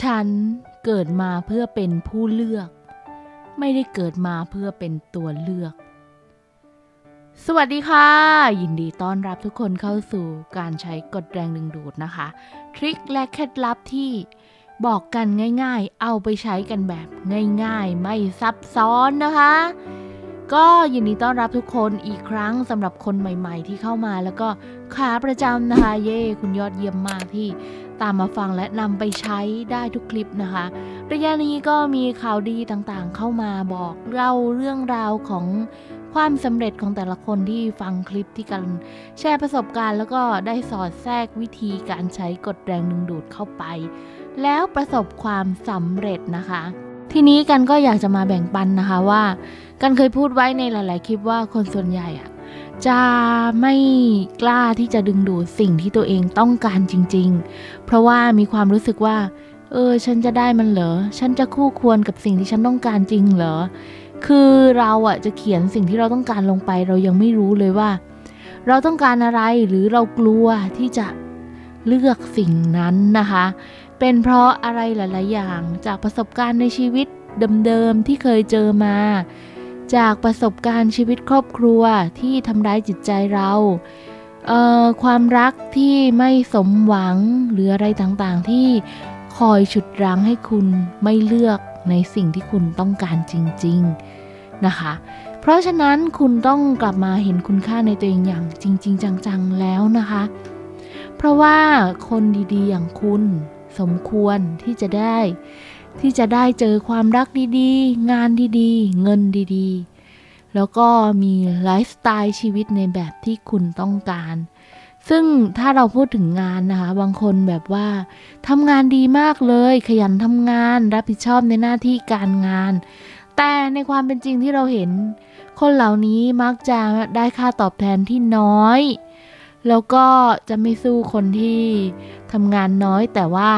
ฉันเกิดมาเพื่อเป็นผู้เลือก ไม่ได้เกิดมาเพื่อเป็นตัวเลือก สวัสดีค่ะ ยินดีต้อนรับทุกคนเข้าสู่การใช้กดแรงดึงดูดนะคะ ทริคและเคล็ดลับที่บอกกันง่ายๆ เอาไปใช้กันแบบง่ายๆ ไม่ซับซ้อนนะคะ ก็ยินดีต้อนรับทุกคนอีกครั้งสำหรับคนใหม่ๆ ที่เข้ามาแล้วก็ขาประจำนะคะ เย่คุณยอดเยี่ยมมากที่ ตามมาฟังและนำไปใช้ได้ทุกคลิปนะคะระยะนี้ก็มีข่าวดีต่างๆ เข้ามาบอกเล่าเรื่องราวของความสำเร็จของแต่ละคนที่ฟังคลิปที่กันแชร์ประสบการณ์ แล้วก็ได้สอดแทรกวิธีการใช้กดแรงดึงดูดเข้าไป แล้วประสบความสำเร็จนะคะ ทีนี้กันก็อยากจะมาแบ่งปันนะคะว่า กันเคยพูดไว้ในหลาย ๆ คลิปว่าคนส่วนใหญ่อะ จะไม่กล้าที่จะดึงดูดสิ่งที่ตัวเองต้องการจริง ๆ เพราะว่ามีความรู้สึกว่า เออ ฉันจะได้มันเหรอ ฉันจะคู่ควรกับสิ่งที่ฉันต้องการจริงเหรอ คือเราอะจะเขียนสิ่งที่เราต้องการลงไป เรายังไม่รู้เลยว่า เราต้องการอะไรหรือเรากลัวที่จะเลือกสิ่งนั้นนะคะ เป็นเพราะอะไรหลาย ๆ อย่างจากประสบการณ์ในชีวิตเดิม ๆ ที่เคยเจอมา จากประสบการณ์ชีวิตครอบครัวที่ทำร้ายจิตใจเราเอ่อความรักที่ไม่สมหวังหรืออะไรต่างๆ ที่คอยฉุดรั้งให้คุณไม่เลือกในสิ่งที่คุณต้องการจริง ๆนะคะ เพราะฉะนั้นคุณต้องกลับมาเห็นคุณค่าในตัวเองอย่างจริง ๆ จังๆแล้วนะคะ เพราะว่าคนดีๆอย่างคุณสมควรที่จะได้ ที่จะได้เจอความรักดีๆ งานดีๆ เงินดีๆ แล้วก็มีไลฟ์สไตล์ชีวิตในแบบที่คุณต้องการ ซึ่งถ้าเราพูดถึงงานนะคะ บางคนแบบว่าทำงานดีมากเลย ขยันทำงาน รับผิดชอบในหน้าที่การงาน แต่ในความเป็นจริงที่เราเห็น คนเหล่านี้มักจะได้ค่าตอบแทนที่น้อย แล้วก็จะไม่สู้คนที่ทำงานน้อยแต่ว่า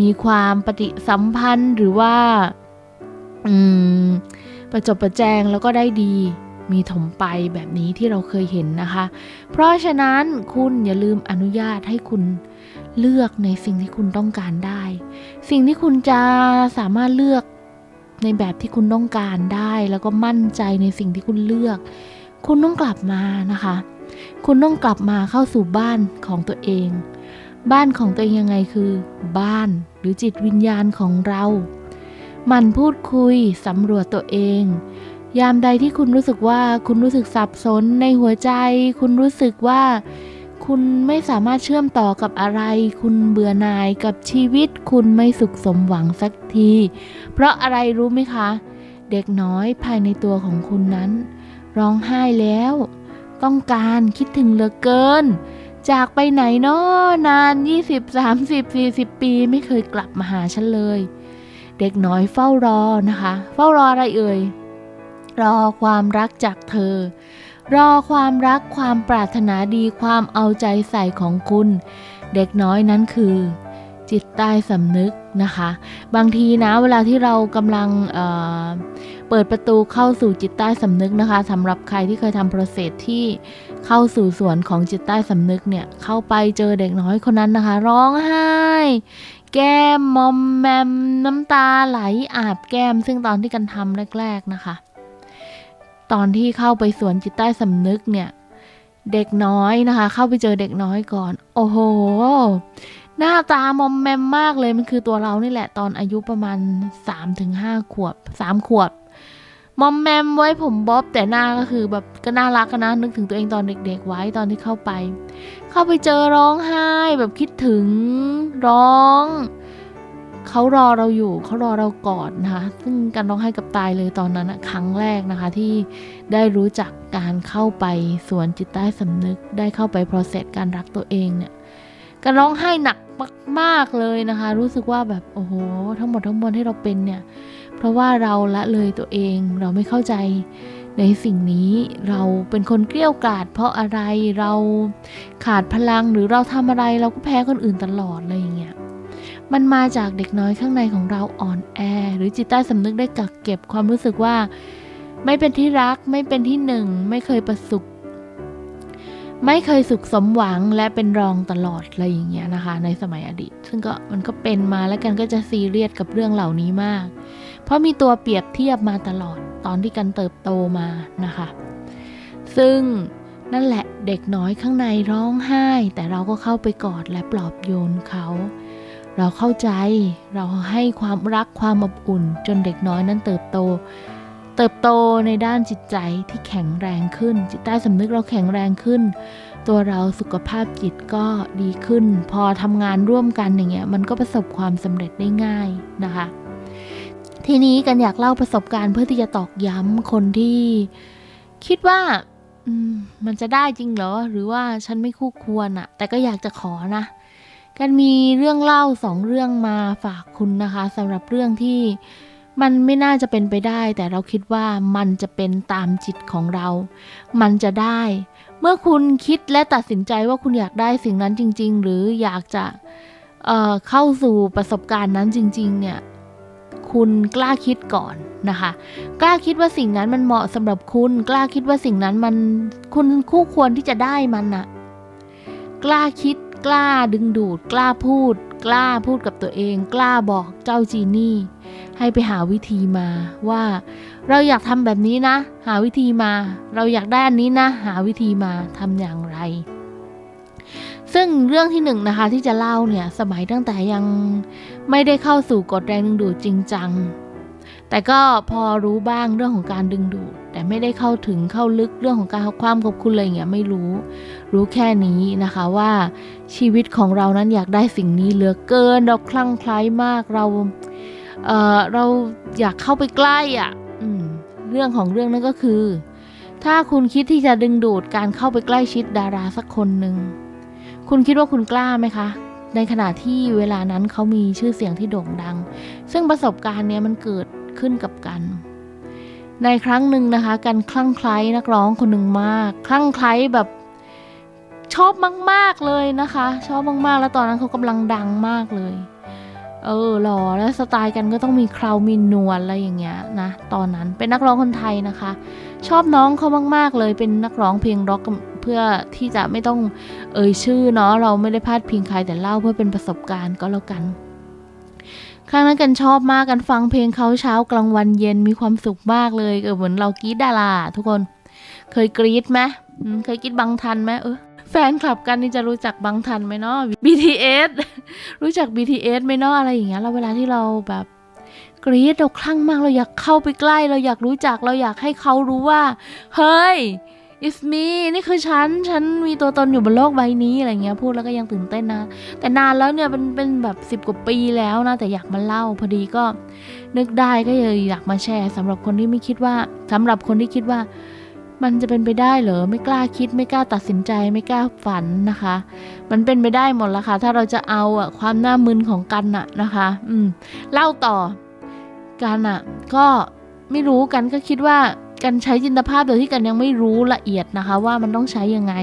มีความปฏิสัมพันธ์หรือว่าอืมประจบประแจงแล้วก็ได้ดีมีถมไปแบบนี้ที่เราเคยเห็นนะคะ เพราะฉะนั้นคุณอย่าลืมอนุญาตให้คุณเลือกในสิ่งที่คุณต้องการได้ สิ่งที่คุณจะสามารถเลือกในแบบที่คุณต้องการได้ แล้วก็มั่นใจในสิ่งที่คุณเลือก คุณต้องกลับมานะคะ คุณต้องกลับมาเข้าสู่บ้านของตัวเอง บ้านของตัวเองยังไงคือ บ้านหรือจิตวิญญาณของเรามันพูดคุยสำรวจตัวเอง ยามใดที่คุณรู้สึกว่าคุณรู้สึกสับสนในหัวใจ คุณรู้สึกว่า คุณไม่สามารถเชื่อมต่อกับอะไร คุณเบื่อหน่ายกับชีวิต คุณไม่สุขสมหวังสักที เพราะอะไรรู้ไหมคะ เด็กน้อยภายในตัวของคุณนั้น ร้องไห้แล้ว ต้องการคิดถึงเหลือเกิน จากไปไหนเนาะนาน 20 30 40 ปีไม่เคยกลับมาหาฉันเลย เด็กน้อยเฝ้ารอนะคะ เฝ้ารออะไรเอ่ย รอความรักจากเธอ รอความรักความปรารถนาดีความเอาใจใส่ของคุณ เด็กน้อยนั้นคือ จิตใต้สำนึก นะคะ บางทีนะเวลาที่เรากำลังเเปิดประตูเข้าสู่จิตใต้สำนึกนะคะสำหรับใครที่เคยทำโปรเซสที่เข้าสู่ส่วนของจิตใต้สำนึกเนี่ยเข้าไปเจอเด็กน้อยคนนั้นนะคะ ร้องไห้ แก้มมอมแมมน้ำตาไหลอาบแก้ม ซึ่งตอนที่กันทำแรก ๆนะคะ ตอนที่เข้าไปสวนจิตใต้สำนึกเนี่ยเด็กน้อยนะคะ เข้าไปเจอเด็กน้อยก่อน โอ้โห หน้าตามอมแมมมากเลยมันคือตัวเรานี่แหละตอนอายุประมาณ 3-5 ขวบ 3 ขวบ มอมแมมไว้ผมบ๊อบแต่หน้าก็คือแบบก็น่ารักนะนึกถึงตัวเองตอนเด็ก ๆ ไว้ตอนที่เข้าไป เข้าไปเจอร้องไห้แบบคิดถึงร้องเขารอเราอยู่เขารอเรากอดนะคะ ซึ่งการร้องไห้กับตายเลยตอนนั้นนะครั้งแรกนะคะที่ได้รู้จักการเข้าไปสวนจิตใต้สำนึก ได้เข้าไป process การรักตัวเองเนี่ย การร้องไห้หนักมากๆเลยนะคะ รู้สึกว่าแบบโอ้โห ทั้งหมดทั้งมวลที่เราเป็นเนี่ย เพราะว่าเราละเลยตัวเองเราไม่เข้าใจในสิ่งนี้เราเป็นคนเกลี้ยกล่อมเพราะอะไรเราขาดพลังหรือเราทำอะไรเราก็แพ้คนอื่นตลอดอะไรอย่างเงี้ยมันมาจากเด็กน้อยข้างในของเราอ่อนแอ หรือจิตใต้สำนึกได้กักเก็บความรู้สึกว่า ไม่เป็นที่รักไม่เป็นที่หนึ่ง ไม่เคยประสบ ไม่เคยสุขสมหวังและเป็นรองตลอดอะไรอย่างเงี้ยนะคะ ในสมัยอดีต ซึ่งก็มันก็เป็นมาแล้วกันก็จะซีเรียสกับเรื่องเหล่านี้มาก เพราะมีตัวเปรียบเทียบมาตลอดตอนที่กันเติบโตมานะคะ ซึ่งนั่นแหละเด็กน้อยข้างในร้องไห้ แต่เราก็เข้าไปกอดและปลอบโยนเขา เราเข้าใจเราให้ความรักความอบอุ่น จนเด็กน้อยนั้นเติบโต เติบโตในด้านจิตใจที่แข็งแรงขึ้น จิตใต้สำนึกเราแข็งแรงขึ้น ตัวเราสุขภาพจิตก็ดีขึ้น พอทำงานร่วมกันอย่างเงี้ยมันก็ประสบความสำเร็จได้ง่ายนะคะ ทีนี้กันอยากเล่าประสบการณ์เพื่อที่จะตอกย้ำคนที่คิดว่ามมันจะได้จริงเหรอ หรือว่าฉันไม่คู่ควรอะแต่ก็อยากจะขอนะกันมีเรื่องเล่าสองเรื่องมาฝากคุณนะคะสำหรับเรื่องที่ มันไม่น่าจะเป็นไปได้ แต่เราคิดว่ามันจะเป็นตามจิตของเรา มันจะได้ เมื่อคุณคิดและตัดสินใจว่าคุณอยากได้สิ่งนั้นจริง ๆ หรืออยากจะเเข้าสู่ประสบการณ์นั้นจริง ๆ เนี่ย คุณกล้าคิดก่อนนะคะ กล้าคิดว่าสิ่งนั้นมันเหมาะสำหรับคุณ กล้าคิดว่าสิ่งนั้นมันคุณคู่ควรที่จะได้มันน่ะกล้าคิดกล้าดึงดูด กล้าพูด กล้าพูดกับตัวเอง กล้าบอกเจ้าจีนี่ ให้ไปหาวิธีมาว่า เราอยากทำแบบนี้นะ หาวิธีมา เราอยากได้อันนี้นะ หาวิธีมาทำอย่างไร ซึ่งเรื่องที่หนึ่งนะคะที่จะเล่าเนี่ยสมัยตั้งแต่ยังไม่ได้เข้าสู่กฎแรงดึงดูดจริงจัง แต่ก็พอรู้บ้างเรื่องของการดึงดูด แต่ไม่ได้เข้าถึงเข้าลึกเรื่องของการความขอบคุณอะไรเงี้ยไม่รู้ รู้แค่นี้นะคะว่าชีวิตของเรานั้นอยากได้สิ่งนี้เหลือเกินเราคลั่งไคล้มากเรา เเราอยากเข้าไปใกล้อะ่ะเรื่องของเรื่องนั้นก็คือ ถ้าคุณคิดที่จะดึงดูดการเข้าไปใกล้ชิดดาราสักคนหนึ่งคุณคิดว่าคุณกล้าไหมคะ ในขณะที่เวลานั้นเขามีชื่อเสียงที่โด่งดัง ซึ่งประสบการณ์เนี้ยมันเกิดขึ้นกับกัน ในครั้งหนึ่งนะคะ กันคลั่งไคล้นักร้องคนหนึ่งมาก คลั่งไคล้แบบชอบมาก ๆ เลยนะคะ ชอบมาก ๆ แล้วตอนนั้นเขากำลังดังมากเลย เออหล่อแล้วสไตล์กันก็ต้องมีเคราวมีนวลอะไรอย่างเงี้ยนะตอนนั้นเป็นนักร้องคนไทยนะคะ ชอบน้องเขามากๆเลยเป็นนักร้องเพลงร็อกเพื่อที่จะไม่ต้องเอ่ยชื่อเนาะเราไม่ได้พาดพิงใครแต่เล่าเพื่อเป็นประสบการณ์ก็แล้วกันครั้งนั้นกันชอบมากกันฟังเพลงเขาเช้ากลางวันเย็นมีความสุขมากเลยเออเหมือนเรากรีดดาราทุกคน เคยกรีดไหมเคยกรีดบังทันไหมเออ แฟนคลับกันนี่จะรู้จักบังทันไหมเนาะ BTS รู้จัก BTS ไหมเนาะอะไรอย่างเงี้ยแล้วเวลาที่เราแบบกรีดเราคลั่งมากเราอยากเข้าไปใกล้ เราอยากรู้จักเราอยากให้เขารู้ว่า เฮ้ย it's me นี่คือฉัน ฉันมีตัวตนอยู่บนโลกใบนี้อะไรเงี้ยพูดแล้วก็ยังตื่นเต้นนะ แต่นานแล้วเนี่ยเป็นเป็นแบบสิบ10 กว่าปีแล้วนะ แต่อยากมาเล่าพอดีก็นึกได้ก็เลยอยากมาแชร์สำหรับคนที่ไม่คิดว่าสำหรับคนที่คิดว่า มันจะเป็นไปได้เหรอไม่กล้าคิด ไม่กล้าตัดสินใจไม่กล้าฝันนะคะ มันเป็นไปได้หมดละค่ะ ถ้าเราจะเอาอะความหน้ามึนของกันอะนะคะ อืมเล่าต่อกันอะก็ไม่รู้กันก็คิดว่ากันใช้จินตภาพโดยที่กันยังไม่รู้ละเอียดนะคะ ว่ามันต้องใช้ยังไง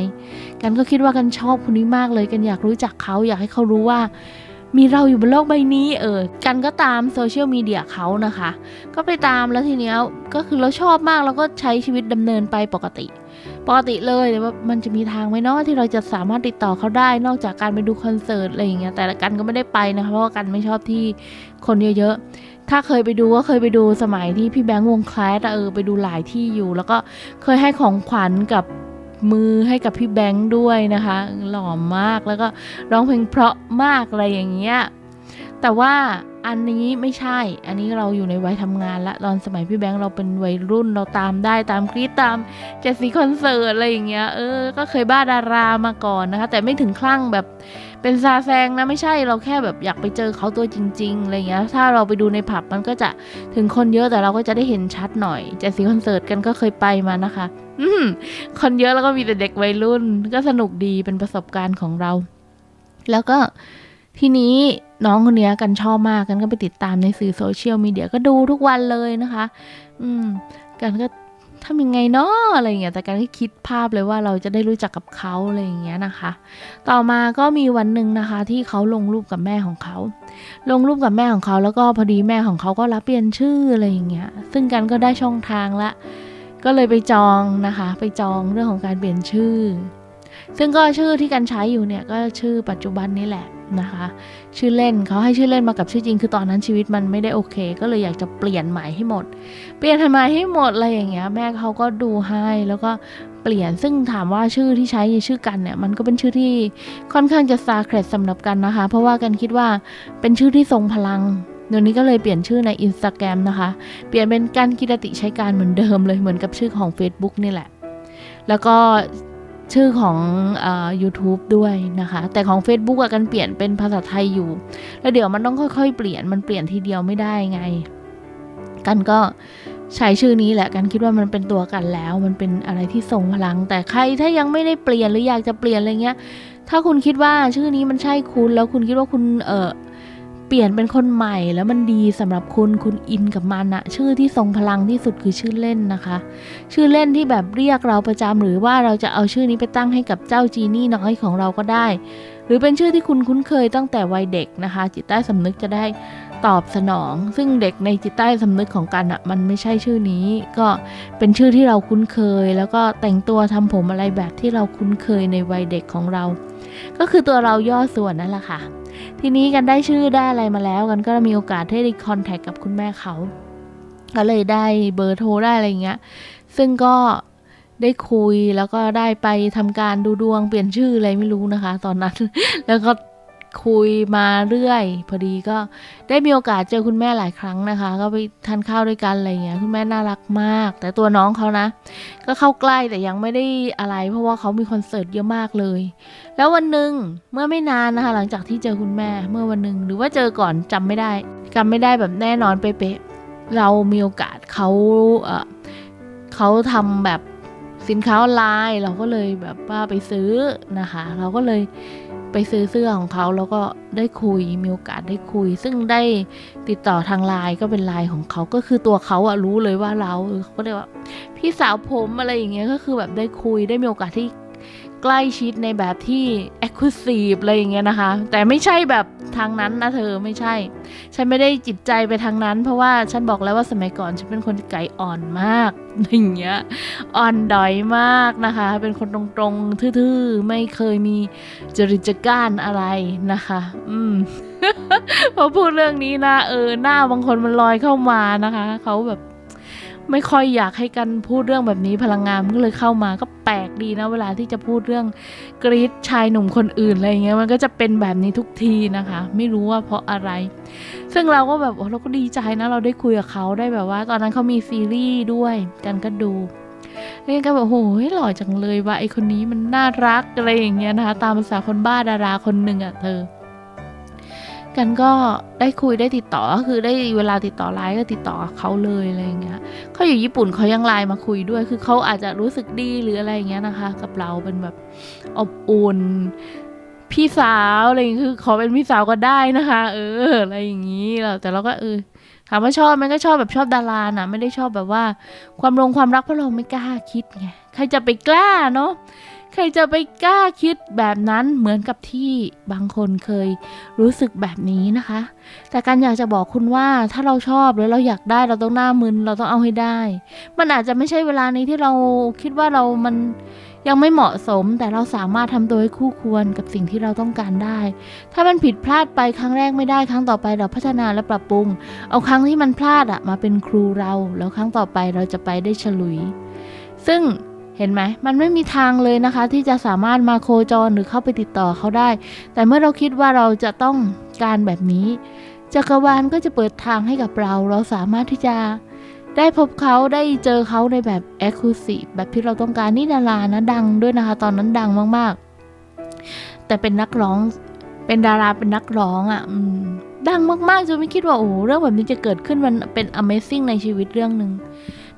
กันก็คิดว่ากันชอบคนนี้มากเลย กันอยากรู้จักเขาอยากให้เขารู้ว่า มีเราอยู่บนโลกใบนี้เออ กันก็ตามโซเชียลมีเดียเขานะคะ ก็ไปตามแล้วทีเนี้ยก็คือเราชอบมากแล้วก็ใช้ชีวิตดำเนินไปปกติ ปกติเลยแต่ว่ามันจะมีทางไหมเนาะที่เราจะสามารถติดต่อเขาได้ นอกจากการไปดูคอนเสิร์ตอะไรอย่างเงี้ยแต่กันก็ไม่ได้ไปนะคะเพราะว่ากันไม่ชอบที่คนเยอะๆ ถ้าเคยไปดูก็เคยไปดูสมัยที่พี่แบงค์วงแคลสเออไปดูหลายที่อยู่ แล้วก็เคยให้ของขวัญกับ มือให้กับพี่แบงค์ด้วยนะคะ หล่อมากแล้วก็ร้องเพลงเพราะมากอะไรอย่างเงี้ยแต่ว่าอันนี้ไม่ใช่ อันนี้เราอยู่ในวัยทำงานละตอนสมัยพี่แบงค์เราเป็นวัยรุ่นเราตามได้ตามกรีดตามเจสซีคอนเสิร์ตอะไรอย่างเงี้ย เออ ก็เคยบ้าดารามาก่อนนะคะ แต่ไม่ถึงคลั่งแบบ เป็นซาแซงนะไม่ใช่เราแค่แบบอยากไปเจอเขาตัวจริงๆอะไรเงี้ยถ้าเราไปดูในผับมันก็จะถึงคนเยอะแต่เราก็จะได้เห็นชัดหน่อยเจดสีคอนเสิร์ตกันก็เคยไปมานะคะ อืคนเยอะแล้วก็มีแต่เด็กวัยรุ่น ก็สนุกดีเป็นประสบการณ์ของเรา แล้วก็ทีนี้น้องคนเนี้ยกันชอบมากกันก็ไปติดตามในสื่อโซเชียลมีเดียก็ดูทุกวันเลยนะคะ อืม กันก็ ทำยังไงเนาะอะไรอย่างเงี้ยแต่การที่คิดภาพเลยว่าเราจะได้รู้จักกับเขาอะไรอย่างเงี้ยนะคะ ต่อมาก็มีวันหนึ่งนะคะ ที่เขาลงรูปกับแม่ของเขา ลงรูปกับแม่ของเขาแล้วก็พอดีแม่ของเขาก็รับเปลี่ยนชื่ออะไรอย่างเงี้ยซึ่งกันก็ได้ช่องทางละก็เลยไปจองนะคะ ไปจองเรื่องของการเปลี่ยนชื่อ ซึ่งก็ชื่อที่กันใช้อยู่เนี่ยก็ชื่อปัจจุบันนี้แหละนะคะ ชื่อเล่นเขาให้ชื่อเล่นมากับชื่อจริง คือตอนนั้นชีวิตมันไม่ได้โอเค ก็เลยอยากจะเปลี่ยนใหม่ให้หมด เปลี่ยนทำไมให้หมดอะไรอย่างเงี้ย แม่เขาก็ดูให้แล้วก็เปลี่ยนซึ่งถามว่าชื่อที่ใช้ชื่อกันเนี่ยมันก็เป็นชื่อที่ค่อนข้างจะซาเครดสำหรับกันนะคะ เพราะว่ากันคิดว่าเป็นชื่อที่ทรงพลังเดี๋ยวนี้ก็เลยเปลี่ยนชื่อในอินสตาแกรมนะคะ เปลี่ยนเป็นการกิรติใช้การเหมือนเดิมเลยเหมือนกับชื่อของ Facebook นี่แหละ แล้วก็ ชื่อของอ YouTube ด้วยนะคะ แต่ของ Facebook อะกันเปลี่ยนเป็นภาษาไทยอยู่ แล้วเดี๋ยวมันต้องค่อยๆ เปลี่ยนมันเปลี่ยนทีเดียวไม่ได้ไง กันก็ใช้ชื่อนี้แหละกันคิดว่ามันเป็นตัวกันแล้ว มันเป็นอะไรที่ทรงพลัง แต่ใครถ้ายังไม่ได้เปลี่ยนหรืออยากจะเปลี่ยนอะไรเงี้ย ถ้าคุณคิดว่าชื่อนี้มันใช่คุณแล้วคุณคิดว่าคุณเออ เปลี่ยนเป็นคนใหม่แล้วมันดีสำหรับคุณคุณอินกับมันอะชื่อที่ทรงพลังที่สุดคือชื่อเล่นนะคะ ชื่อเล่นที่แบบเรียกเราประจำหรือว่าเราจะเอาชื่อนี้ไปตั้งให้กับเจ้าจีนี่น้อยของเราก็ได้ หรือเป็นชื่อที่คุณคุ้นเคยตั้งแต่วัยเด็กนะคะ จิตใต้สำนึกจะได้ตอบสนอง ซึ่งเด็กในจิตใต้สำนึกของกันอะมันไม่ใช่ชื่อนี้ ก็เป็นชื่อที่เราคุ้นเคย แล้วก็แต่งตัวทำผมอะไรแบบที่เราคุ้นเคยในวัยเด็กของเรา ก็คือตัวเราย่อส่วนนั่นแหละค่ะ ทีนี้กันได้ชื่อได้อะไรมาแล้วกันก็มีโอกาสได้คอนแทคกับคุณแม่เขาก็เลยได้เบอร์โทรได้อะไรเงี้ย ซึ่งก็ได้คุยแล้วก็ได้ไปทำการดูดวงเปลี่ยนชื่ออะไรไม่รู้นะคะ ตอนนั้น แล้วก็ คุยมาเรื่อย พอดีก็ได้มีโอกาสเจอคุณแม่หลายครั้งนะคะ ก็ไปทานข้าวด้วยกันอะไรเงี้ยคุณแม่น่ารักมาก แต่ตัวน้องเขานะ ก็เข้าใกล้แต่ยังไม่ได้อะไร เพราะว่าเขามีคอนเสิร์ตเยอะมากเลย แล้ววันหนึ่งเมื่อไม่นานนะคะ หลังจากที่เจอคุณแม่เมื่อวันหนึ่งหรือว่าเจอก่อนจำไม่ได้จำไม่ได้แบบแน่นอนเป๊ะๆเรามีโอกาสเขาเออเขาทำแบบสินค้าออนไลน์ เราก็เลยแบบว่าไปซื้อนะคะ เราก็เลย ไปซื้อเสื้อของเขาแล้วก็ได้คุยมีโอกาสได้คุย ซึ่งได้ติดต่อทางไลน์ก็เป็นไลน์ของเขาก็คือตัวเขาอะรู้เลยว่าเราเขาก็เลยว่า พี่สาวผมอะไรอย่างเงี้ยก็คือแบบได้คุยได้มีโอกาสที่ ใกล้ชิดในแบบที่ exclusive อะไรอย่างเงี้ยนะคะ แต่ไม่ใช่แบบทางนั้นนะเธอไม่ใช่ ฉันไม่ได้จิตใจไปทางนั้น เพราะว่าฉันบอกแล้วว่าสมัยก่อนฉันเป็นคนใจอ่อนมากอย่างเงี้ยอ่อนดอยมากนะคะ เป็นคนตรงๆทื่อๆ ไม่เคยมีจริจก้านอะไรนะคะ อืมพอพูดเรื่องนี้นะเออหน้าบางคนมันลอยเข้ามานะคะเขาแบบ ไม่ค่อยอยากให้กันพูดเรื่องแบบนี้พลังงานมันก็เลยเข้ามาก็แปลกดีนะเวลาที่จะพูดเรื่องกรีดชายหนุ่มคนอื่นอะไรเงี้ยมันก็จะเป็นแบบนี้ทุกทีนะคะ ไม่รู้ว่าเพราะอะไร ซึ่งเราก็แบบเราก็ดีใจนะเราได้คุยกับเขาได้แบบว่า ตอนนั้นเขามีซีรีส์ด้วยกันก็ดูเล่นก็แบบโอ้โหหล่อจังเลยว่าไอคนนี้มันน่ารักอะไรอย่างเงี้ยนะคะ ตามภาษาคนบ้าดาราคนหนึ่งอะเธอ กันก็ได้คุยได้ติดต่อก็คือได้เวลาติดต่อไลน์ก็ติดต่อกับเขาเลยอะไรอย่างเงี้ยเขาอยู่ญี่ปุ่นเขายังไลน์มาคุยด้วย คือเขาอาจจะรู้สึกดีหรืออะไรอย่างเงี้ยนะคะ กับเราเป็นแบบอบอุ่นพี่สาวอะไรอย่างงี้คือขอเป็นพี่สาวก็ได้นะคะ เออ อะไรอย่างงี้เราแต่เราก็เออถามว่าชอบมันก็ชอบแบบชอบดารานะไม่ได้ชอบแบบว่า ความลงความรักเพราะเราไม่กล้าคิดไงใครจะไปกล้าเนาะ ใครจะไปกล้าคิดแบบนั้นเหมือนกับที่บางคนเคยรู้สึกแบบนี้นะคะ แต่การอยากจะบอกคุณว่าถ้าเราชอบหรือเราอยากได้เราต้องหน้ามึนเราต้องเอาให้ได้ มันอาจจะไม่ใช่เวลานี้ที่เราคิดว่าเรามันยังไม่เหมาะสมแต่เราสามารถทำตัวให้คู่ควรกับสิ่งที่เราต้องการได้ ถ้ามันผิดพลาดไปครั้งแรกไม่ได้ครั้งต่อไปเราพัฒนาและปรับปรุง เอาครั้งที่มันพลาดอะมาเป็นครูเรา แล้วครั้งต่อไปเราจะไปได้ฉลุย ซึ่ง เห็นไหมมันไม่มีทางเลยนะคะ ที่จะสามารถมาโคจรหรือเข้าไปติดต่อเขาได้ แต่เมื่อเราคิดว่าเราจะต้องการแบบนี้จักรวาลก็จะเปิดทางให้กับเรา เราสามารถที่จะได้พบเขาได้เจอเขาในแบบ e x c l u s i v e แบบที่เราต้องการนี่ดารานะดังด้วยนะคะ ตอนนั้นดังมากๆ แต่เป็นนักร้องเป็นดาราเป็นนักร้องอะ่ะดังมากๆจนไม่คิดว่าโอ้เรื่องแบบนี้จะเกิดขึ้นมันเป็น Amazing ในชีวิตเรื่องหนึ่ง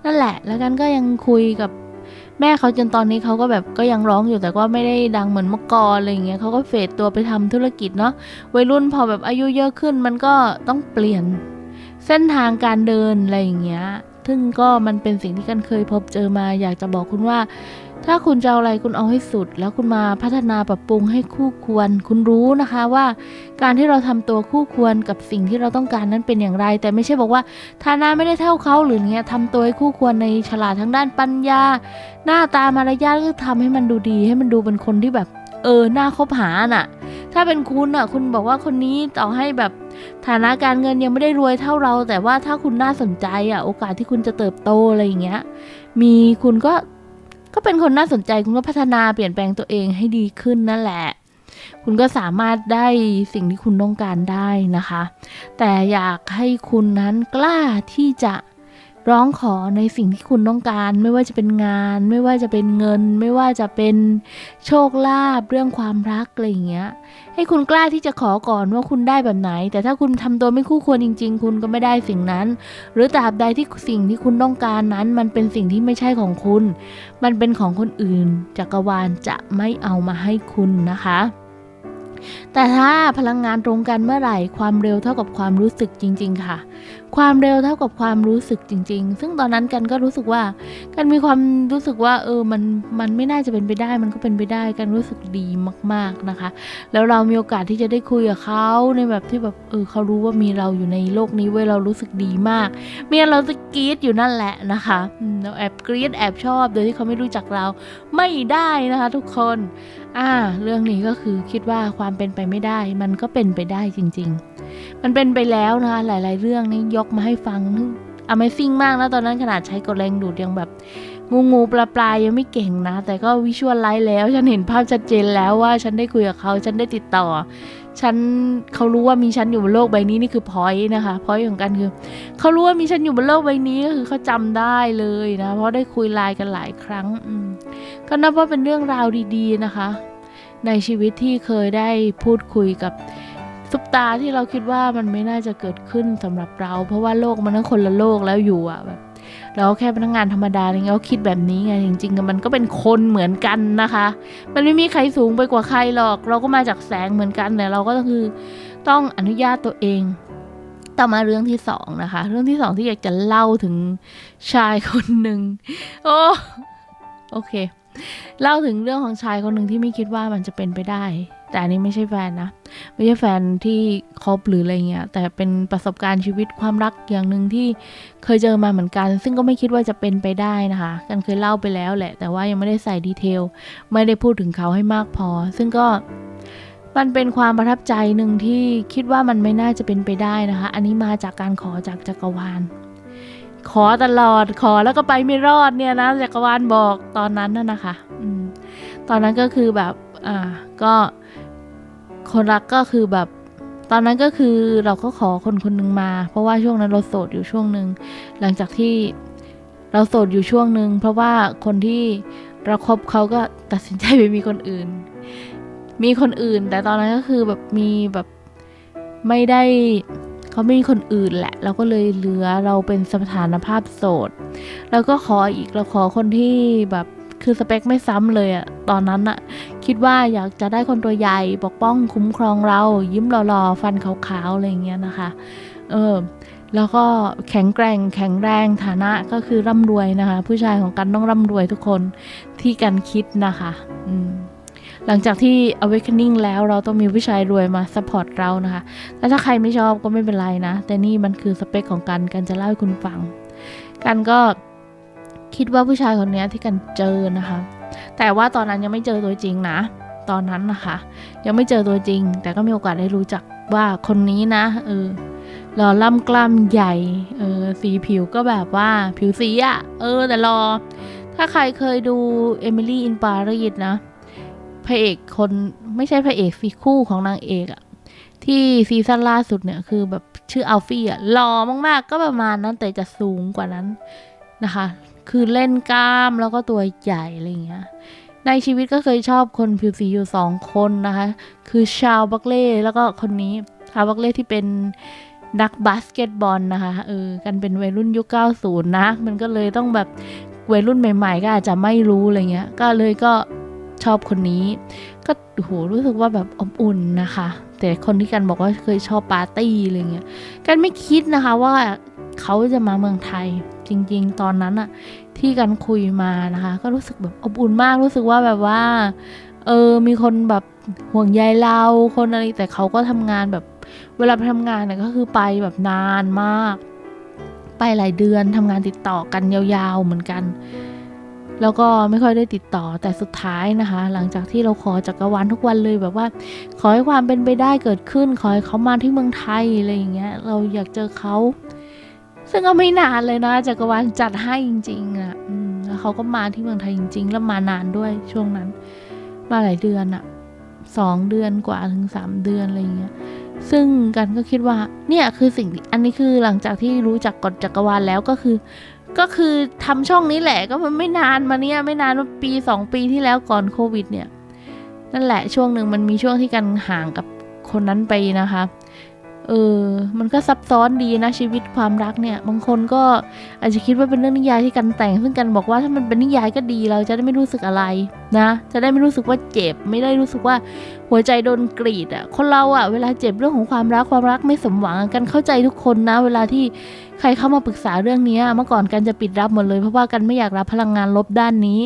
นั่นแหละ แล้วกันก็ยังคุยกับ แม่เขาจนตอนนี้เขาก็แบบก็ยังร้องอยู่แต่ก็ไม่ได้ดังเหมือนเมื่อก่อนอะไรเงี้ยเขาก็เฟดตัวไปทำธุรกิจเนาะวัยรุ่นพอแบบอายุเยอะขึ้นมันก็ต้องเปลี่ยน เส้นทางการเดินอะไรอย่างเงี้ยซึ่งก็มันเป็นสิ่งที่กันเคยพบเจอมาอยากจะบอกคุณว่า ถ้าคุณจะเอาอะไรคุณเอาให้สุด แล้วคุณมาพัฒนาปรับปรุงให้คู่ควร คุณรู้นะคะว่า การที่เราทำตัวคู่ควรกับสิ่งที่เราต้องการนั้นเป็นอย่างไร แต่ไม่ใช่บอกว่าฐานะไม่ได้เท่าเขาหรือเงี้ยทำตัวให้คู่ควรในฉลาดทั้งด้านปัญญา หน้าตามารยาทก็ทำให้มันดูดี ให้มันดูเป็นคนที่แบบเออหน้าคบหาน่ะ ถ้าเป็นคุณอะ คุณบอกว่าคนนี้ต่อให้แบบฐานะการเงินยังไม่ได้รวยเท่าเรา แต่ว่าถ้าคุณน่าสนใจอะ โอกาสที่คุณจะเติบโตอะไรอย่างเงี้ย มีคุณก็ ก็เป็นคนน่าสนใจคุณก็พัฒนาเปลี่ยนแปลงตัวเองให้ดีขึ้นนั่นแหละ คุณก็สามารถได้สิ่งที่คุณต้องการได้นะคะ แต่อยากให้คุณนั้นกล้าที่จะ ร้องขอในสิ่งที่คุณต้องการ ไม่ว่าจะเป็นงาน ไม่ว่าจะเป็นเงิน ไม่ว่าจะเป็นโชคลาภเรื่องความรักอะไรอย่างเงี้ย ให้คุณกล้าที่จะขอก่อนว่าคุณได้แบบไหน แต่ถ้าคุณทำตัวไม่คู่ควรจริง ๆ คุณก็ไม่ได้สิ่งนั้น หรือตราบใดที่สิ่งที่คุณต้องการนั้น มันเป็นสิ่งที่ไม่ใช่ของคุณ มันเป็นของคนอื่นจักรวาลจะไม่เอามาให้คุณนะคะ แต่ถ้าพลังงานตรงกันเมื่อไหร่ ความเร็วเท่ากับความรู้สึกจริง ๆ ค่ะ ความเร็วเท่ากับความรู้สึกจริง ๆ ซึ่งตอนนั้นกันก็รู้สึกว่า กันมีความรู้สึกว่า เออมันมันไม่น่าจะเป็นไปได้ มันก็เป็นไปได้กันรู้สึกดีมาก ๆนะคะ แล้วเรามีโอกาสที่จะได้คุยกับเขาในแบบที่แบบเออเขารู้ว่ามีเราอยู่ในโลกนี้เว้ยเรารู้สึกดีมากเมียเราจะกรี๊ดอยู่นั่นแหละนะคะเราแอบกรี๊ดแอบชอบโดยที่เขาไม่รู้จักเราไม่ได้นะคะ ทุกคน อ่า เรื่องนี้ก็คือคิดว่าความเป็นไปไม่ได้ มันก็เป็นไปได้จริง ๆ มันเป็นไปแล้วนะคะหลาย ๆ เรื่องนี้ยกมาให้ฟัง Amazing มากนะตอนนั้นขนาดใช้กดแรงดูดยังแบบงูงูปลาปลายังไม่เก่งนะ แต่ก็วิชวลไลท์แล้ว ฉันเห็นภาพชัดเจนแล้วว่าฉันได้คุยกับเขา ฉันได้ติดต่อ ฉันเขารู้ว่ามีฉันอยู่บนโลกใบนี้นี่คือพอยต์นะคะพอยต์ของกันคือเขารู้ว่ามีฉันอยู่บนโลกใบนี้ก็คือเขาจำได้เลยนะ เพราะได้คุยไลน์กันหลายครั้งก็นับว่าเป็นเรื่องราวดี ๆนะคะ ในชีวิตที่เคยได้พูดคุยกับซุปตาที่เราคิดว่ามันไม่น่าจะเกิดขึ้นสำหรับเรา เพราะว่าโลกมันทั้งคนละโลกแล้วอยู่อะแบบเราแค่พนักงานธรรมดาอะไรเงี้ยเราคิดแบบนี้ไงจริงๆมันก็เป็นคนเหมือนกันนะคะ มันไม่มีใครสูงไปกว่าใครหรอก เราก็มาจากแสงเหมือนกันแต่เราก็คือต้องอนุญาตตัวเองต่อมาเรื่องที่สองนะคะ เรื่องที่สองที่อยากจะเล่าถึงชายคนหนึ่งโอ้โอเค เล่าถึงเรื่องของชายคนหนึ่งที่ไม่คิดว่ามันจะเป็นไปได้ แต่อันนี้ไม่ใช่แฟนนะ ไม่ใช่แฟนที่คบหรืออะไรเงี้ย แต่เป็นประสบการณ์ชีวิตความรักอย่างหนึ่งที่เคยเจอมาเหมือนกัน ซึ่งก็ไม่คิดว่าจะเป็นไปได้นะคะ กันเคยเล่าไปแล้วแหละ แต่ว่ายังไม่ได้ใส่ดีเทล ไม่ได้พูดถึงเขาให้มากพอ ซึ่งก็มันเป็นความประทับใจหนึ่งที่คิดว่ามันไม่น่าจะเป็นไปได้นะคะ อันนี้มาจากการขอจากจักรวาล ขอตลอดขอแล้วก็ไปไม่รอดเนี่ยนะจักรวาลบอกตอนนั้นน่ะนะคะอืตอนนั้นก็คือแบบอ่าก็คนรักก็คือแบบ ตอนนั้นก็คือเราก็ขอคนคนหนึ่งมา เพราะว่าช่วงนั้นเราโสดอยู่ช่วงหนึ่งหลังจากที่เราโสดอยู่ช่วงหนึ่งเพราะว่าคนที่เราครบเขาก็ตัดสินใจไปมีคนอื่น มีคนอื่น แต่ตอนนั้นก็คือแบบมีแบบไม่ได้ เขาไม่มีคนอื่นแหละ เราก็เลยเหลือเราเป็นสถานภาพโสด แล้วก็ขออีกเราขอคนที่แบบคือสเปคไม่ซ้ำเลยอะตอนนั้นอะคิดว่าอยากจะได้คนตัวใหญ่ปกป้องคุ้มครองเรา ยิ้มหล่อๆฟันขาวๆอะไรอย่างเงี้ยนะคะ เออแล้วก็แข็งแกร่งแข็งแรงฐานะก็คือร่ำรวยนะคะ ผู้ชายของกันต้องร่ำรวยทุกคนที่กันคิดนะคะ อืม หลังจากที่ awakening แล้วเราต้องมีผู้ชายรวยมา support เรานะคะแล้วถ้าใครไม่ชอบก็ไม่เป็นไรนะ แต่นี่มันคือสเปคของกันกันจะเล่าให้คุณฟัง กันก็คิดว่าผู้ชายคนนี้ที่กันเจอนะคะ แต่ว่าตอนนั้นยังไม่เจอตัวจริงนะ ตอนนั้นนะคะ ยังไม่เจอตัวจริง แต่ก็มีโอกาสได้รู้จักว่าคนนี้นะเออรอล่ำกล้ามใหญ่เออสีผิวก็แบบว่าผิวสีอะเออแต่รอ ถ้าใครเคยดู Emily in Paris นะ พระเอกคนไม่ใช่พระเอกสิคู่ของนางเอกอะที่ซีซั่นล่าสุดเนี่ยคือแบบชื่ออัลฟี่อะหล่อมากๆ ก็ประมาณนั้นแต่จะสูงกว่านั้นนะคะ คือเล่นกล้ามแล้วก็ตัวใหญ่อะไรเงี้ยในชีวิตก็เคยชอบคนผิวสีอยู่สองคนนะคะ คือชาวบักเล่แล้วก็คนนี้ชาวบักเล่ที่เป็นนักบาสเกตบอลนะคะเออกันเป็นวัยรุ่นยุค 90 นะ มันก็เลยต้องแบบวัยรุ่นใหม่ ๆ ก็อาจจะไม่รู้อะไรเงี้ย ก็เลยก็ ชอบคนนี้ ก็โหรู้สึกว่าแบบอบอุ่นนะคะ แต่คนที่กันบอกว่าเคยชอบปาร์ตี้อะไรเงี้ยกันไม่คิดนะคะว่าเขาจะมาเมืองไทย จริง ๆ ตอนนั้นอะที่กันคุยมานะคะ ก็รู้สึกแบบอบอุ่นมากรู้สึกว่าแบบว่าเออมีคนแบบห่วงใยเราคนอะไรแต่เขาก็ทำงานแบบเวลาไปทำงานเนี่ยก็คือไปแบบนานมาก ไปหลายเดือนทำงานติดต่อกันยาวๆเหมือนกัน แล้วก็ไม่ค่อยได้ติดต่อแต่สุดท้ายนะคะ หลังจากที่เราขอจักรวาลทุกวันเลยแบบว่า ขอให้ความเป็นไปได้เกิดขึ้น ขอให้เขามาที่เมืองไทยอะไรอย่างเงี้ย เราอยากเจอเขาซึ่งก็ไม่นานเลยนะจักรวาลจัดให้จริงๆอะแล้วเขาก็มาที่เมืองไทยจริง ๆ แล้วมานานด้วยช่วงนั้น มาหลายเดือนอะสองเดือนกว่าถึงสามเดือนอะไรอย่างเงี้ยซึ่งกันก็คิดว่าเนี่ยคือสิ่งอันนี้คือหลังจากที่รู้จักกฎจักรวาลแล้วก็คือ ก็คือทำช่องนี้แหละก็มันไม่นานมาเนี่ยไม่นานว่าปีสองปีที่แล้วก่อนโควิดเนี่ยนั่นแหละช่วงหนึ่งมันมีช่วงที่กันห่างกับคนนั้นไปนะคะเออ มันก็ซับซ้อนดีนะชีวิตความรักเนี่ย บางคนก็อาจจะคิดว่าเป็นเรื่องนิยายที่กันแต่ง ซึ่งกันบอกว่าถ้ามันเป็นนิยายก็ดีเราจะได้ไม่รู้สึกอะไรนะ จะได้ไม่รู้สึกว่าเจ็บ ไม่ได้รู้สึกว่า หัวใจโดนกรีดอะ่ะ คนเราอะ่ะเวลาเจ็บเรื่องของความรักความรักไม่สมหวังกันเข้าใจทุกคนนะ เวลาที่ใครเข้ามาปรึกษาเรื่องนี้เมื่อก่อนกันจะปิดรับหมดเลย เพราะว่ากันไม่อยากรับพลังงานลบด้านนี้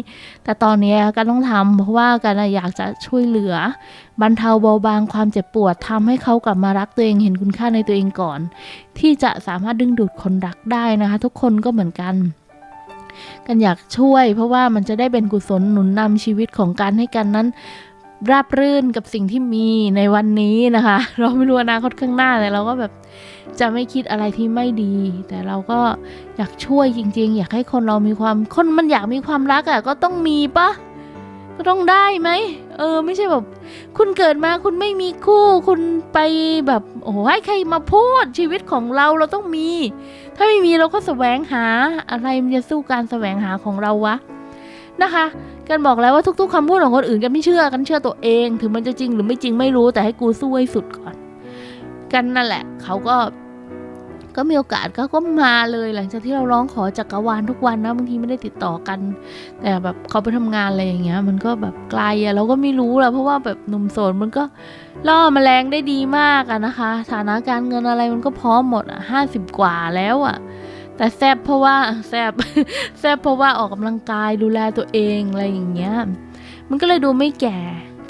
แต่ตอนนี้กันต้องทำเพราะว่ากันอะอยากจะช่วยเหลือ บรรเทาเบาบางความเจ็บปวดทำให้เขากลับมารักตัวเองเห็นคุณค่าในตัวเองก่อน ที่จะสามารถดึงดูดคนรักได้นะคะ ทุกคนก็เหมือนกันกันอยากช่วย เพราะว่ามันจะได้เป็นกุศลหนุนนำชีวิตของการให้กันนั้น ราบรื่นกับสิ่งที่มีในวันนี้นะคะ เราไม่รู้อนาคตข้างหน้าแต่เราก็แบบจะไม่คิดอะไรที่ไม่ดี แต่เราก็อยากช่วยจริง ๆ อยากให้คนเรามีความคนมันอยากมีความรักอะ่ะก็ต้องมีปะก็ต้องได้ไหมเออ ไม่ใช่แบบคุณเกิดมาคุณไม่มีคู่ คุณไปแบบโอ้โหให้ใครมาพูดชีวิตของเราเราต้องมี ถ้าไม่มีเราก็แสวงหาอะไรมันจะสู้การแสวงหาของเราวะนะคะ กันบอกแล้วว่าทุก ๆคำพูดของคนอื่นกันไม่เชื่อกันเชื่อตัวเอง ถึงมันจะจริงหรือไม่จริงไม่รู้แต่ให้กูสู้ให้สุดก่อน กันนั่นแหละ เขาก็ก็มีโอกาสก็ก็มาเลยหลังจากที่เราร้องขอจักรวาลทุกวันนะบางทีไม่ได้ติดต่อกัน แต่แบบเขาไปทำงานอะไรอย่างเงี้ย มันก็แบบไกลอะเราก็ไม่รู้แหละเพราะว่าแบบหนุ่มโสดมันก็ล่อมแมลงได้ดีมากอะนะคะ ฐานะการเงินอะไรมันก็พร้อมหมดอะห้าสิบกว่าแล้วอะ แต่แซบเพราะว่าแซบแซบเพราะว่าออกกำลังกายดูแลตัวเองอะไรอย่างเงี้ย มันก็เลยดูไม่แก่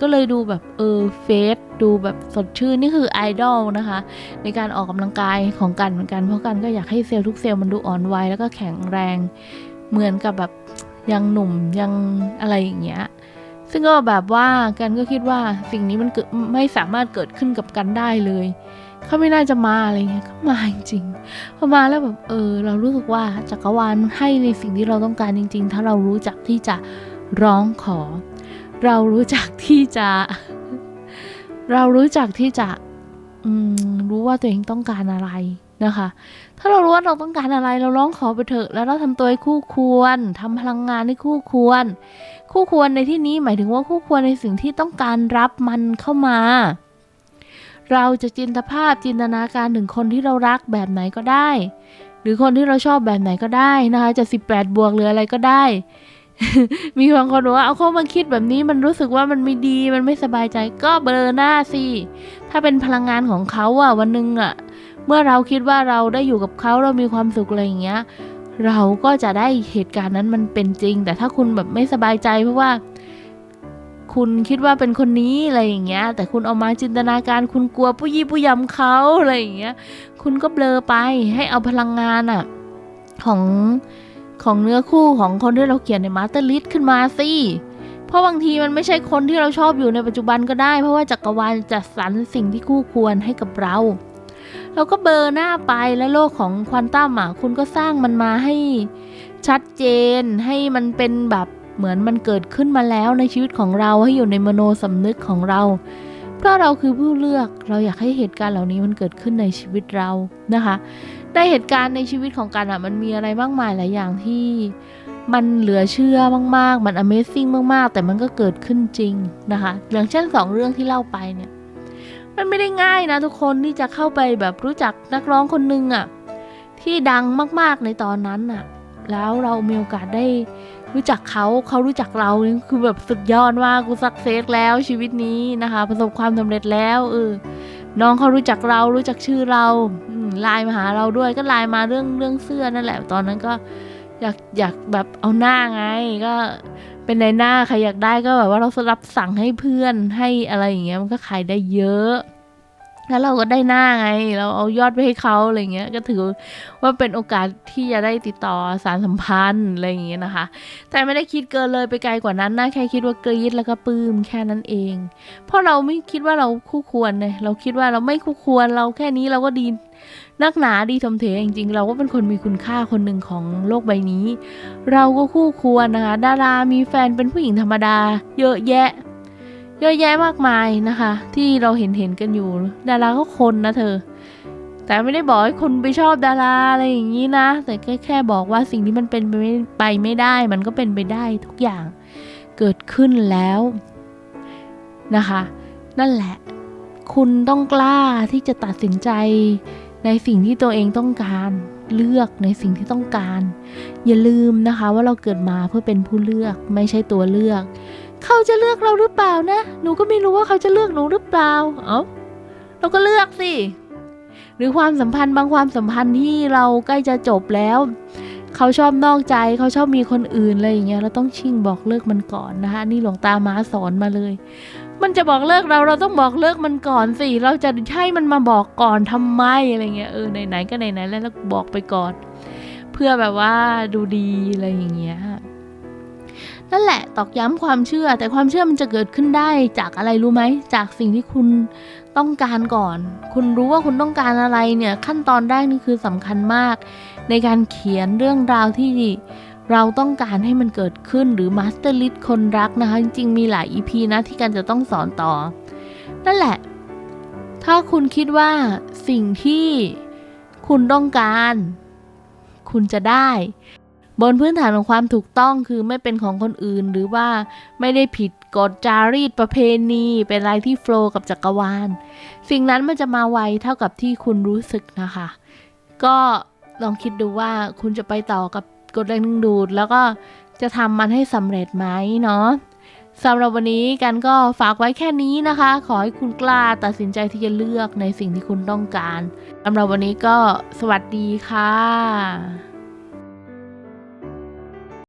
ก็เลยดูแบบเออเฟสดูแบบสดชื่นนี่คือไอดอลนะคะ ในการออกกำลังกายของกันเหมือนกันเพราะกันก็อยากให้เซลล์ทุกเซลล์มันดูอ่อนวัยแล้วก็แข็งแรงเหมือนกับแบบยังหนุ่มยังอะไรอย่างเงี้ยซึ่งก็แบบว่ากันก็คิดว่าสิ่งนี้มันเกิดไม่สามารถเกิดขึ้นกับกันได้เลย เขาไม่น่าจะมาอะไรเงี้ยก็มาจริงๆพอมาแล้วแบบเออ เรารู้สึกว่าจักรวาลให้ในสิ่งที่เราต้องการจริง ๆ ถ้าเรารู้จักที่จะร้องขอ เรารู้จักที่จะ เรารู้จักที่จะอืมรู้ว่าตัวเองต้องการอะไรนะคะ ถ้าเรารู้ว่าเราต้องการอะไร เราร้องขอไปเถอะ แล้วเราทำตัวให้คู่ควรทำพลังงานให้คู่ควร คู่ควรในที่นี้หมายถึงว่าคู่ควรในสิ่งที่ต้องการรับมันเข้ามา เราจะจินตภาพจินตนาการถึงคนที่เรารักแบบไหนก็ได้ หรือคนที่เราชอบแบบไหนก็ได้นะคะจะ 18 บวกหรืออะไรก็ได้ มีบางคนบอกว่าเอาเข้ามาคิดแบบนี้มันรู้สึกว่ามันไม่ดีมันไม่สบายใจก็เบลอหน้าสิถ้าเป็นพลังงานของเขาอะวันหนึงอะเมื่อเราคิดว่าเราได้อยู่กับเขาเรามีความสุขอะไรอย่างเงี้ย เราก็จะได้เหตุการณ์นั้นมันเป็นจริง แต่ถ้าคุณแบบไม่สบายใจเพราะว่า คุณคิดว่าเป็นคนนี้อะไรอย่างเงี้ย แต่คุณเอามาจินตนาการคุณกลัวผู้ยี่ผู้ยำเขาอะไรอย่างเงี้ย คุณก็เบลอไปให้เอาพลังงานอะของของเนื้อคู่ของคนที่เราเขียนในมาสเตอร์ลิสขึ้นมาสิเพราะบางทีมันไม่ใช่คนที่เราชอบอยู่ในปัจจุบันก็ได้ เพราะว่าจักรวาลจัดสรรสิ่งที่คู่ควรให้กับเรา เราก็เบลอหน้าไปและโลกของควอนตัมอะคุณก็สร้างมันมาให้ชัดเจนให้มันเป็นแบบ เหมือนมันเกิดขึ้นมาแล้วในชีวิตของเราให้อยู่ในมโนสำนึกของเรา เพราะเราคือผู้เลือกเราอยากให้เหตุการณ์เหล่านี้มันเกิดขึ้นในชีวิตเรานะคะในเหตุการณ์ในชีวิตของกันอะมันมีอะไรมากมายหลายอย่างที่มันเหลือเชื่อมากๆ มัน Amazing มากๆ แต่มันก็เกิดขึ้นจริงนะคะอย่างเช่นสองเรื่องที่เล่าไปเนี่ย มันไม่ได้ง่ายนะทุกคนที่จะเข้าไปแบบรู้จักนักร้องคนหนึ่งอะที่ดังมากๆในตอนนั้นอะ แล้วเรามีโอกาสได้ รู้จักเขาเขารู้จักเรานี่คือแบบสุดยอดมากกูสักเซสแล้วชีวิตนี้นะคะ ประสบความสำเร็จแล้วเออน้องเขารู้จักเรารู้จักชื่อเราไลน์มาหาเราด้วยก็ไลน์มาเรื่องเรื่องเสื้อนั่นแหละ ตอนนั้นก็อยากอยากแบบเอาหน้าไง ก็เป็นในหน้าใครอยากได้ก็แบบว่าเรารับสั่งให้เพื่อนให้อะไรอย่างเงี้ยมันก็ขายได้เยอะ แล้วเราก็ได้หน้าไง เราเอายอดไปให้เขาอะไรเงี้ย ก็ถือว่าเป็นโอกาสที่จะได้ติดต่อสารสัมพันธ์อะไรอย่างเงี้ยนะคะ แต่ไม่ได้คิดเกินเลยไปไกลกว่านั้นนะ แค่คิดว่ากรี๊ดแล้วก็ปลื้มแค่นั้นเอง เพราะเราไม่คิดว่าเราคู่ควรเลยเราคิดว่าเราไม่คู่ควร เราแค่นี้เราก็ดีนักหนาดีทมเทจริงๆ เราก็เป็นคนมีคุณค่าคนหนึ่งของโลกใบนี้ เราก็คู่ควรนะคะ ดารามีแฟนเป็นผู้หญิงธรรมดา เยอะแยะ เยอะแยะมากมายนะคะ ที่เราเห็นเห็นกันอยู่ ดาราก็คนนะเธอ แต่ไม่ได้บอกให้คนไปชอบดาราอะไรอย่างนี้นะ แต่แค่แค่บอกว่าสิ่งที่มันเป็นไปไม่ไปไม่ได้ มันก็เป็นไปได้ทุกอย่างเกิดขึ้นแล้วนะคะ นั่นแหละ คุณต้องกล้าที่จะตัดสินใจในสิ่งที่ตัวเองต้องการเลือกในสิ่งที่ต้องการ อย่าลืมนะคะว่าเราเกิดมาเพื่อเป็นผู้เลือกไม่ใช่ตัวเลือก เขาจะเลือกเราหรือเปล่านะ หนูก็ไม่รู้ว่าเขาจะเลือกหนูหรือเปล่า เอ้า เราก็เลือกสิ หรือความสัมพันธ์บางความสัมพันธ์ที่เราใกล้จะจบแล้ว เขาชอบนอกใจ เขาชอบมีคนอื่นอะไรอย่างเงี้ย เราต้องชิงบอกเลิกมันก่อนนะคะ นี่หลวงตามาสอนมาเลย มันจะบอกเลิกเรา เราต้องบอกเลิกมันก่อนสิ เราจะให้มันมาบอกก่อนทำไมอะไรเงี้ย เออ ไหนๆ ก็ไหนๆ แล้วบอกไปก่อน เพื่อแบบว่าดูดีอะไรอย่างเงี้ย นั่นแหละตอกย้ำความเชื่อ แต่ความเชื่อมันจะเกิดขึ้นได้จากอะไรรู้ไหม จากสิ่งที่คุณต้องการก่อน คุณรู้ว่าคุณต้องการอะไรเนี่ยขั้นตอนแรกนี่คือสำคัญมาก ในการเขียนเรื่องราวที่เราต้องการให้มันเกิดขึ้นหรือมาสเตอร์ลิสคนรักนะคะ จริงๆมีหลาย EP นะที่กันจะต้องสอนต่อ นั่นแหละ ถ้าคุณคิดว่าสิ่งที่คุณต้องการ คุณจะได้ บนพื้นฐานของความถูกต้องคือไม่เป็นของคนอื่น หรือว่าไม่ได้ผิดกฎจารีตประเพณี เป็นอะไรที่โฟล์กับจักรวาล สิ่งนั้นมันจะมาไวเท่ากับที่คุณรู้สึกนะคะ ก็ลองคิดดูว่าคุณจะไปต่อกับกฎแรงดึงดูด แล้วก็จะทำมันให้สำเร็จไหมเนาะสำหรับวันนี้กันก็ฝากไว้แค่นี้นะคะ ขอให้คุณกล้าตัดสินใจที่จะเลือกในสิ่งที่คุณต้องการสำหรับวันนี้ก็สวัสดีค่ะ